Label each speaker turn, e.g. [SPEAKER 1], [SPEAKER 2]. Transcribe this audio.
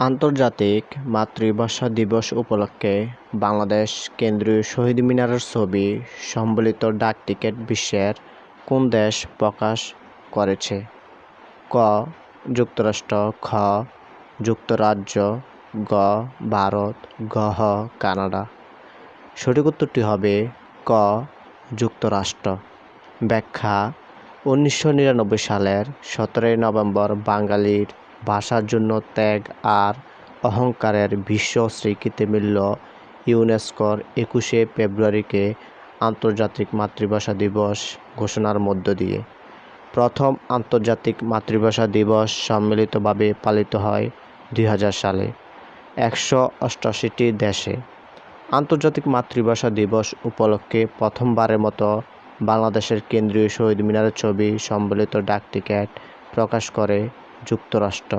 [SPEAKER 1] আন্তর্জাতিক মাতৃভাষা দিবস উপলক্ষে বাংলাদেশ কেন্দ্রীয় শহীদ মিনারের ছবি সম্বলিত ডাকটিকিট বিশ্বের কোন দেশ প্রকাশ করেছে? ক. যুক্তরাষ্ট্র। খ. যুক্তরাজ্য। গ. ভারত। গহ কানাডা। সঠিক উত্তরটি হবে ক. যুক্তরাষ্ট্র। ব্যাখ্যা, উনিশশো নিরানব্বই সালের সতেরোই নভেম্বর বাঙালির ভাষার জন্য ত্যাগ আর অহংকারের বিশ্ব স্বীকৃতি মিলল ইউনেস্কোর একুশে ফেব্রুয়ারিকে আন্তর্জাতিক মাতৃভাষা দিবস ঘোষণার মধ্য দিয়ে। প্রথম আন্তর্জাতিক মাতৃভাষা দিবস সম্মিলিতভাবে পালিত হয় দুই হাজার সালে, একশো অষ্টাশিটি দেশে। আন্তর্জাতিক মাতৃভাষা দিবস উপলক্ষে প্রথমবারের মতো বাংলাদেশের কেন্দ্রীয় শহীদ মিনারের ছবি সম্বলিত ডাকটিকিট প্রকাশ করে যুক্তরাষ্ট্র।